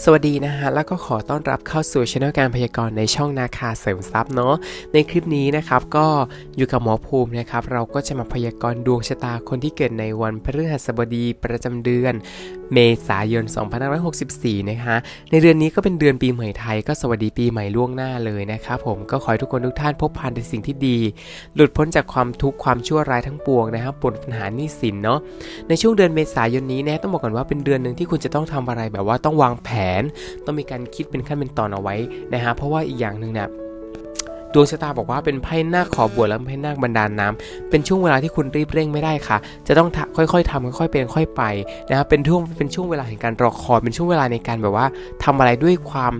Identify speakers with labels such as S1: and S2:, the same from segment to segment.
S1: สวัสดีนะฮะ แล้วก็ขอต้อนรับเข้าสู่ช่องการพยากรณ์ในช่องนาคาเสริมทรัพย์เนาะในคลิปนี้นะครับ ก็อยู่กับหมอภูมินะครับ เราก็จะมาพยากรณ์ดวงชะตาคนที่เกิดในวันพฤหัสบดีประจำเดือน เมษายน 2564 นะคะ ในเดือนนี้ก็เป็นเดือนปีใหม่ไทยก็สวัสดีปีใหม่ล่วงหน้าเลยนะครับผมก็ขอให้ทุกคนทุกท่านพบผ่านแต่สิ่งที่ดี หลุดพ้นจากความทุกข์ความชั่วร้ายทั้งปวงนะครับปลดปัญหาหนี้สินเนาะในช่วงเดือนเมษายนนี้นะต้องบอกก่อนว่าเป็นเดือนหนึ่งที่คุณจะต้องทำอะไรแบบว่าต้องวางแผน ต้องมีการคิดเป็นขั้นเป็นตอนเอาไว้นะฮะเพราะว่าอีกอย่างหนึ่งเนี่ย ดวงชะตาบอกว่าเป็นไพ่นาคขอบวชและไพ่นาคบันดาลน้ำเป็นช่วงเวลาที่คุณรีบเร่งไม่ได้ค่ะ จะต้องค่อยๆทำค่อยๆเป็นค่อยไปนะครับเป็นช่วงเป็นช่วงเวลาแห่งการรอคอยเป็นช่วงเวลาในการแบบว่าทำอะไรด้วยความ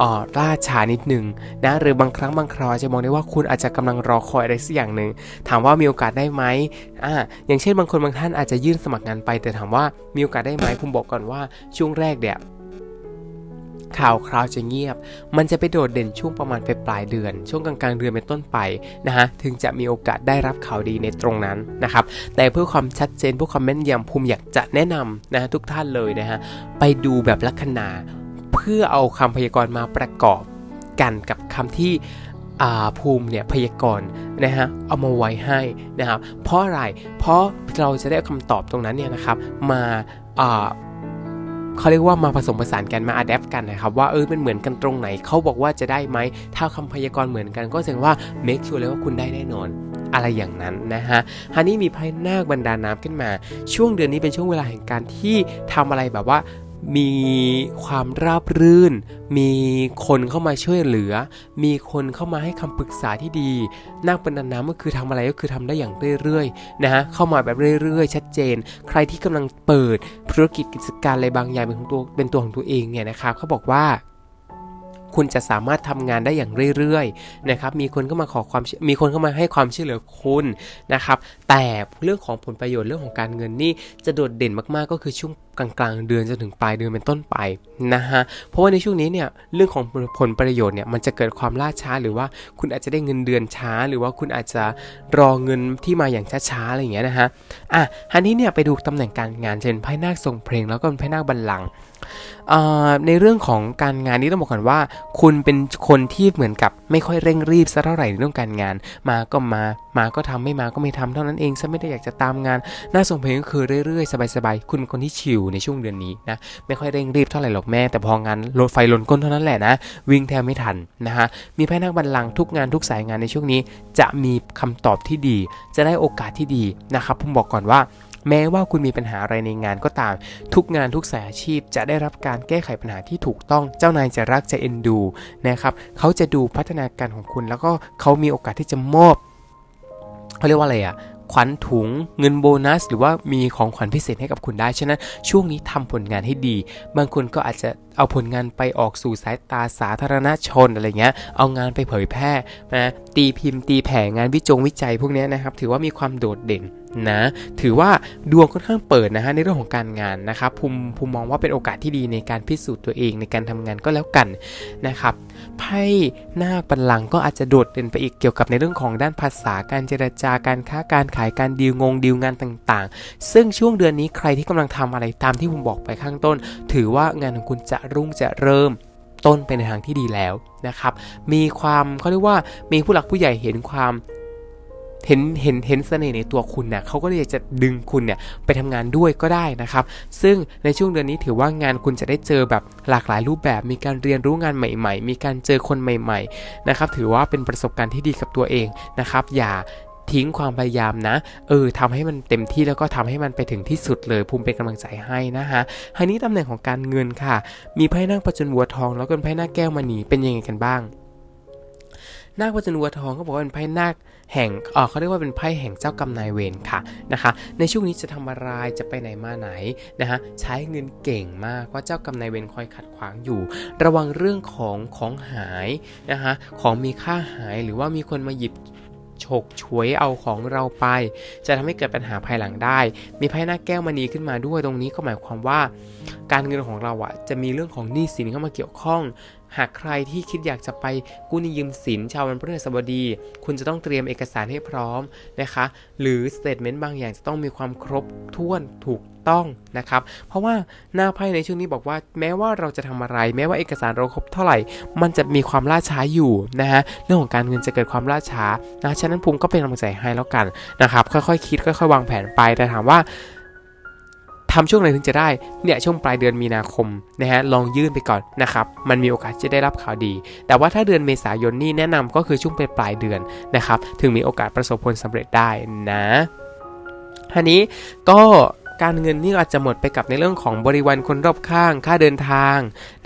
S1: อ่อล่าช้านิดหนึ่งนะหรือบางครั้งบางคราวจะมองได้ว่าคุณอาจจะกำลังรอคอยอะไรสักอย่างหนึ่งถามว่ามีโอกาสได้ไหมอ่าอย่างเช่นบางคนบางท่านอาจจะยื่นสมัครงานไป แต่ถามว่ามีโอกาสได้ไหมผมบอกก่อนว่าช่วงแรกเนี่ย ข่าวคราวจะเงียบ มันจะไปโดดเด่นช่วงประมาณปลายปลายเดือน ช่วงกลางๆเดือนเป็นต้นไปนะฮะถึงจะมีโอกาสได้รับข่าวดีในตรงนั้นนะครับแต่เพื่อความชัดเจนเพื่อความแม่นยำภูมิอยากจะแนะนำนะฮะทุกท่านเลยนะฮะไปดูแบบลัคนาเพื่อเอาคำพยากรณ์มาประกอบกันกับคำที่อ่าภูมิเนี่ยพยากรณ์นะฮะเอามาไว้ให้นะครับเพราะอะไรเพราะเราจะได้เอาคำตอบตรงนั้นเนี่ยนะครับมาอ่า เขาเรียกว่ามาผสมผสานกันมาอัดแอปกันนะครับว่าเออเป็นเหมือนกันตรงไหนเขาบอกว่าจะได้ไหมถ้าคำพยากรณ์เหมือนกันก็แสดงว่าเมคชัวร์เลยว่าคุณได้แน่นอน อะไรอย่างนั้นนะฮะฮันนี่มีไพ่นาคบรรดาน้ำขึ้นมา ช่วงเดือนนี้เป็นช่วงเวลาแห่งการที่ทำอะไรแบบว่า มีความราบรื่น มีคนเข้ามาช่วยเหลือ มีคนเข้ามาให้คำปรึกษาที่ดีนาคบรรดาน้ำก็คือทำอะไรก็คือทำได้อย่างเรื่อยๆนะฮะเข้ามาแบบเรื่อยๆ ชัดเจน ใครที่กำลังเปิดธุรกิจกิจการอะไรบางอย่างเป็นของตัวเป็นตัวของตัวเองเนี่ยนะครับเขาบอกว่า คุณจะสามารถทำงานได้อย่างเรื่อยๆนะครับ มีคนเข้ามาขอความมีคนเข้ามาให้ความช่วยเหลือคุณนะครับ แต่เรื่องของผลประโยชน์เรื่องของการเงินนี่จะโดดเด่นมากๆ ก็คือช่วงกลางๆ เดือนจนถึงปลายเดือนเป็นต้นไปนะฮะ เพราะว่าในช่วงนี้เนี่ยเรื่องของผลประโยชน์เนี่ยมันจะเกิดความล่าช้าหรือว่าคุณอาจจะได้เงินเดือนช้า หรือว่าคุณอาจจะรอเงินที่มาอย่างช้าๆอะไรอย่างเงี้ยนะฮะ อะฮันนี้เนี่ยไปดูตำแหน่งการงานเช่นไพ่นาคทรงเพลงแล้วก็ไพ่นาคบัลลังอ่าในเรื่องของการงานนี้ต้องบอกก่อนว่าคุณเป็นคนที่เหมือนกับไม่ค่อยเร่งรีบสักเท่าไหร่ในเรื่องการงาน มาก็มา มาก็ทำไม่มาก็ไม่ทำเท่านั้นเองซะไม่ได้อยากจะตามงานหน้าทรงเพลงก็คือเรื่อยๆ สบายๆ คุณเป็นคนที่ชิลในช่วงเดือนนี้นะ ไม่ค่อยเร่งรีบเท่าไหร่หรอกแม่ แต่พองานรถไฟลนก้นเท่านั้นแหละนะ วิ่งแทบไม่ทันนะฮะมีพนักบัลลังทุกงานทุกสายงานในช่วงนี้ จะมีคำตอบที่ดี จะได้โอกาสที่ดีนะครับ ผมบอกก่อนว่า แม้ว่าคุณมีปัญหาอะไรในงานก็ตาม ทุกงานทุกสายอาชีพจะได้รับการแก้ไขปัญหาที่ถูกต้องเจ้านายจะรักจะเอ็นดูนะครับเขาจะดูพัฒนาการของคุณ แล้วก็เขามีโอกาสที่จะมอบเขาเรียกว่าอะไรอะขวัญถุงเงินโบนัส หรือว่ามีของขวัญพิเศษให้กับคุณได้ ฉะนั้นช่วงนี้ทำผลงานให้ดี บางคนก็อาจจะเอาผลงานไปออกสู่สายตาสาธารณชนอะไรเงี้ย เอางานไปเผยแพร่นะตีพิมพ์ตีแผ่งานวิจงวิจัยพวกนี้นะครับ ถือว่ามีความโดดเด่น นะถือว่าดวงค่อนข้างเปิดนะฮะในเรื่องของการงานนะครับภูมิภูมิมองว่าเป็นโอกาสที่ดีในการพิสูจน์ตัวเองในการทำงานก็แล้วกันนะครับไพ่หน้าคบัลลังก็อาจจะโดดเด่นไปอีกเกี่ยวกับในเรื่องของด้านภาษาการเจรจาการค้าการขายการดีลงงดีลงานต่างๆ ซึ่งช่วงเดือนนี้ใครที่กำลังทำอะไรตามที่ผมบอกไปข้างต้น ถือว่างานของคุณจะรุ่งจะเริ่มต้นไปในทางที่ดีแล้วนะครับ มีความเขาเรียกว่ามีผู้หลักผู้ใหญ่เห็นความ เห็นเห็นเห็นเสน่ห์ในตัวคุณเนี่ยเขาก็เลยจะดึงคุณเนี่ยไปทำงานด้วยก็ได้นะครับ ซึ่งในช่วงเดือนนี้ถือว่างานคุณจะได้เจอแบบหลากหลายรูปแบบ มีการเรียนรู้งานใหม่ ๆ มีการเจอคนใหม่ๆนะครับถือว่าเป็นประสบการณ์ที่ดีกับตัวเองนะครับ อย่าทิ้งความพยายามนะ เออทำให้มันเต็มที่แล้วก็ทำให้มันไปถึงที่สุดเลยภูมิเป็นกำลังใจให้นะฮะทีนี้ตำแหน่งของการเงินค่ะ มีไพ่นั่งประจนวัวทอง แล้วก็ไพ่หน้าแก้วมณีเป็นยังไงกันบ้าง นาคพจนวัวทองก็บอกว่าเป็นไพ่นาคแห่งเออเขาเรียกว่าเป็นไพ่แห่งเจ้ากรรมนายเวรค่ะนะคะ ในช่วงนี้จะทำอะไรจะไปไหนมาไหนนะคะใช้เงินเก่งมากเพราะเจ้ากรรมนายเวรคอยขัดขวางอยู่ ระวังเรื่องของของหายนะคะของมีค่าหายหรือว่ามีคนมาหยิบ ฉกฉวยเอาของเราไป จะทำให้เกิดปัญหาภายหลังได้ มีไพ่หน้าแก้วมณีขึ้นมาด้วยตรงนี้ก็หมายความว่า การเงินของเราอะจะมีเรื่องของหนี้สินเข้ามาเกี่ยวข้อง หากใครที่คิดอยากจะไปกู้หนี้ยืมสินชาววันพฤหัสบดี คุณจะต้องเตรียมเอกสารให้พร้อมนะคะ หรือสเตทเมนต์บางอย่างจะต้องมีความครบถ้วนถูก ต้องนะครับ เพราะว่าหน้าไพ่ในช่วงนี้บอกว่า แม้ว่าเราจะทำอะไร แม้ว่าเอกสารเราครบเท่าไหร่ มันจะมีความล่าช้าอยู่นะฮะเรื่องของการเงินจะเกิดความล่าช้านะฉะนั้นภูมิก็เป็นกำลังใจให้แล้วกันนะครับ ค่อยๆคิดค่อยๆวางแผนไปแต่ถามว่าทำช่วงไหนถึงจะได้เนี่ยช่วงปลายเดือนมีนาคมนะฮะลองยื่นไปก่อนนะครับมันมีโอกาสจะได้รับข่าวดี แต่ว่าถ้าเดือนเมษายนนี่แนะนำก็คือช่วงเป็นปลายเดือนนะครับถึงมีโอกาสประสบผลสำเร็จได้นะทีนี้ก็ การเงินนี่อาจจะหมดไปกับในเรื่องของบริวารคนรอบข้าง ค่าเดินทาง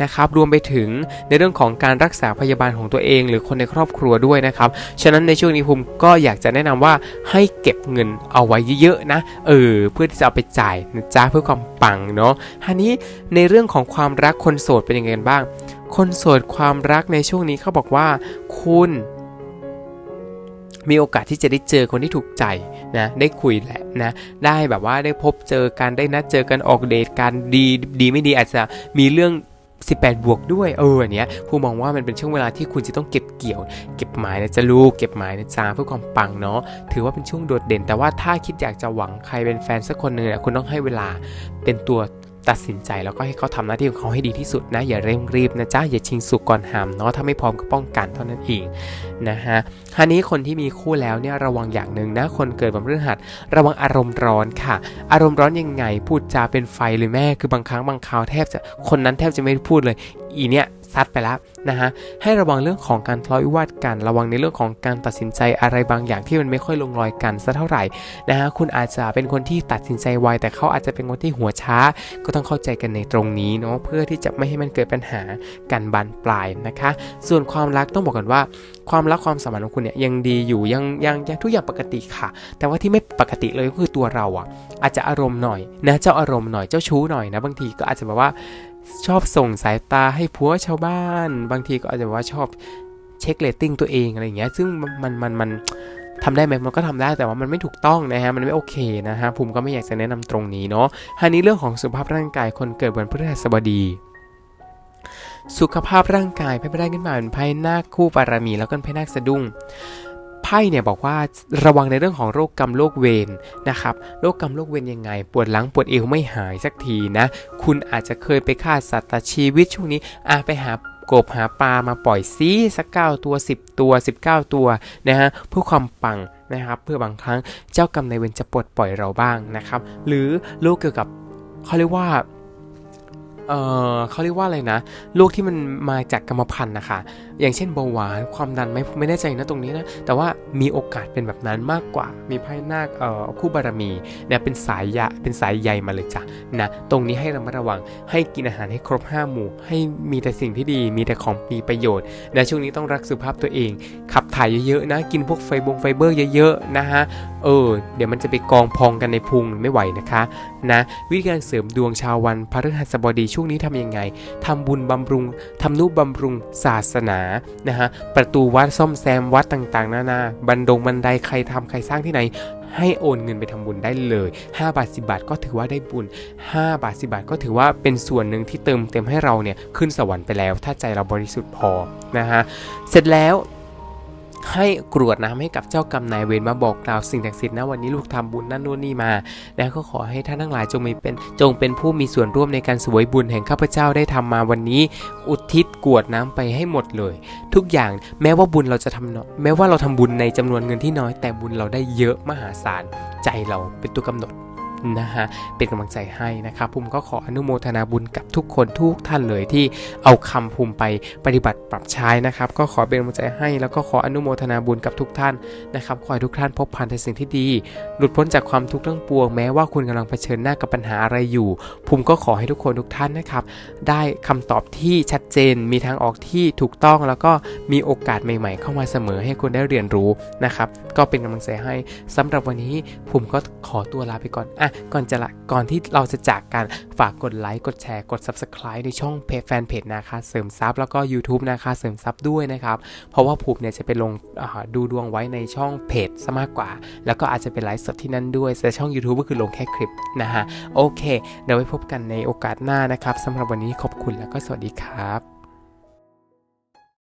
S1: นะครับ รวมไปถึงในเรื่องของการรักษาพยาบาลของตัวเอง หรือคนในครอบครัวด้วยนะครับ ฉะนั้นในช่วงนี้ภูมิก็อยากจะแนะนำว่าให้เก็บเงินเอาไว้เยอะๆนะ เออ เพื่อที่จะเอาไปจ่ายนะจ๊ะเพื่อความปังเนาะทีนี้ในเรื่องของความรักคนโสดเป็นยังไงกันบ้าง คนโสดความรักในช่วงนี้เขาบอกว่า คุณ มีโอกาสที่จะได้เจอคนที่ถูกใจนะได้คุยแหละนะได้แบบว่าได้พบเจอกันได้นัดเจอกันออกเดทกันดีดีไม่ดีอาจจะมีเรื่อง18 บวกด้วย เอออันเนี้ยผู้มองว่ามันเป็นช่วงเวลาที่คุณจะต้องเก็บเกี่ยว เก็บหมายนะจะลูก เก็บหมายนะจ้าเพื่อความปังเนาะ ถือว่าเป็นช่วงโดดเด่น แต่ว่าถ้าคิดอยากจะหวังใครเป็นแฟนสักคนหนึ่งเนี่ยคุณต้องให้เวลาเป็นตัว ตัดสินใจแล้วก็ให้เขาทำหน้าที่ของเขาให้ดีที่สุดนะอย่าเร่งรีบนะจ๊ะอย่าชิงสุกก่อนหามเนาะถ้าไม่พร้อมก็ป้องกันเท่านั้นเองนะฮะทีนี้คนที่มีคู่แล้วเนี่ยระวังอย่างหนึ่งนะคนเกิดวันพฤหัสระวังอารมณ์ร้อนค่ะ อารมณ์ร้อนยังไงพูดจาเป็นไฟเลยแม่คือบางครั้งบางคราวแทบจะคนนั้นแทบจะไม่พูดเลย อีเนี่ย ซัดไปแล้วนะฮะให้ระวังเรื่องของการทะเลาะวิวาทกัน ระวังในเรื่องของการตัดสินใจอะไรบางอย่างที่มันไม่ค่อยลงรอยกันสักเท่าไหร่นะฮะคุณอาจจะเป็นคนที่ตัดสินใจไวแต่เขาอาจจะเป็นคนที่หัวช้า ก็ต้องเข้าใจกันในตรงนี้เนาะเพื่อที่จะไม่ให้มันเกิดปัญหาการบานปลายนะคะ ส่วนความรักต้องบอกกันว่า ความรักความสัมพันธ์ของคุณเนี่ยยังดีอยู่ยังยังยังทุกอย่างปกติค่ะ แต่ว่าที่ไม่ปกติเลยก็คือตัวเราอะอาจจะอารมณ์หน่อยนะเจ้าอารมณ์หน่อยเจ้าชู้หน่อยนะบางทีก็อาจจะแบบว่า ชอบส่งสายตาให้ผัวชาวบ้าน บางทีก็อาจจะว่าชอบเช็คเรตติ้งตัวเองอะไรอย่างเงี้ยซึ่งมันมันมันทำได้ไหมมันก็ทำได้แต่ว่ามันไม่ถูกต้องนะฮะมันไม่โอเคนะฮะผมก็ไม่อยากจะแนะนำตรงนี้เนาะฮันนี้เรื่องของสุขภาพร่างกายคนเกิดวันพฤหัสบดี สุขภาพร่างกายไพ่ไม่ได้ขึ้นมาเป็นไพ่นาคคู่ปารามีแล้วก็เป็นไพ่นาคสะดุ้ง ไพ่เนี่ยบอกว่าระวังในเรื่องของโรคกรรมโรคเวรนะครับโรคกรรมโรคเวรยังไง ปวดหลังปวดเอวไม่หายสักทีนะ คุณอาจจะเคยไปฆ่าสัตว์ตัดชีวิตช่วงนี้อะไปหากบหาปลามาปล่อยซิสักเก้าตัว 10 ตัว 19 ตัวนะฮะเพื่อความปังนะครับ เพื่อบางครั้งเจ้ากรรมนายเวรจะปลดปล่อยเราบ้างนะครับ หรือโรคเกี่ยวกับเขาเรียกว่า เออเขาเรียกว่าอะไรนะโรคที่มันมาจากกรรมพันธุ์นะคะ อย่างเช่นเบาหวานความดันไม่ไม่แน่ใจนะตรงนี้นะ แต่ว่ามีโอกาสเป็นแบบนั้นมากกว่า มีไพ่นาคเอ่อคู่บารมีเนี่ยเป็นสายยะเป็นสายใยมาเลยจ้ะนะตรงนี้ให้ระมัดระวังให้กินอาหารให้ครบ 5 หมู่ ให้มีแต่สิ่งที่ดีมีแต่ของมีประโยชน์ในช่วงนี้ต้องรักสุขภาพตัวเอง ขับถ่ายเยอะๆนะกินพวกไฟบงไฟเบอร์เยอะๆนะฮะเออเดี๋ยวมันจะไปกองพองกันในพุงไม่ไหวนะคะนะวิธีการเสริมดวงชาววันพฤหัสบดีช่ววงนี้ทำยังไงทำบุญบำรุงทำนุบำรุงศาสนานะฮะประตูวัดซ่อมแซมวัดต่างๆ นานาบันดงบันไดใครทำใครสร้างที่ไหนให้โอนเงินไปทำบุญได้เลย 5 บาท 10 บาทก็ถือว่าได้บุญ 5 บาท 10 บาทก็ถือว่าเป็นส่วนหนึ่งที่เติมเต็มให้เราเนี่ยขึ้นสวรรค์ไปแล้ว ถ้าใจเราบริสุทธิ์พอนะฮะเสร็จแล้ว ให้กรวดน้ำให้กับเจ้ากรรมนายเวรมาบอกกล่าวสิ่งศักดิ์สิทธิ์นะวันนี้ลูกทำบุญนั่นนู่นนี่มาแล้วก็ขอให้ท่านทั้งหลายจงมีเป็นจงเป็นผู้มีส่วนร่วมในการสวยบุญแห่งข้าพเจ้าได้ทำมาวันนี้ อุทิศกรวดน้ำไปให้หมดเลย ทุกอย่างแม้ว่าบุญเราจะทำน้อยแม้ว่าเราทำบุญในจำนวนเงินที่น้อยแต่บุญเราได้เยอะมหาศาลใจเราเป็นตัวกำหนด นะฮะเป็นกำลังใจให้นะครับภูมิก็ขออนุโมทนาบุญกับทุกคนทุกท่านเลยที่เอาคำภูมิไปปฏิบัติปรับใช้นะครับ ก็ขอเป็นกำลังใจให้แล้วก็ขออนุโมทนาบุญกับทุกท่านนะครับขอให้ทุกท่านพบผ่านแต่สิ่งที่ดี หลุดพ้นจากความทุกข์ทั้งปวงแม้ว่าคุณกำลังเผชิญหน้ากับปัญหาอะไรอยู่ภูมิก็ขอให้ทุกคนทุกท่านนะครับ ได้คำตอบที่ชัดเจนมีทางออกที่ถูกต้องแล้วก็มีโอกาสใหม่ ๆ เข้ามาเสมอให้คุณได้เรียนรู้นะครับ ก็เป็นกำลังใจให้สำหรับวันนี้ผมก็ขอตัวลาไปก่อนอะก่อนจะละก่อนที่เราจะจากกันฝากกดไลค์กดแชร์กด Subscribe ในช่องเพจแฟนเพจนาคาเสริมทรัพย์แล้วก็ YouTube นาคาเสริมทรัพย์ด้วยนะครับ เพราะว่าผมเนี่ยจะไปลงดูดวงไว้ในช่องเพจซะมากกว่า แล้วก็อาจจะเป็นไลฟ์สดที่นั่นด้วย แต่ช่อง YouTube ก็คือลงแค่คลิปนะฮะโอเค เดี๋ยวไว้พบกันในโอกาสหน้านะครับสำหรับวันนี้ขอบคุณแล้วก็สวัสดีครับ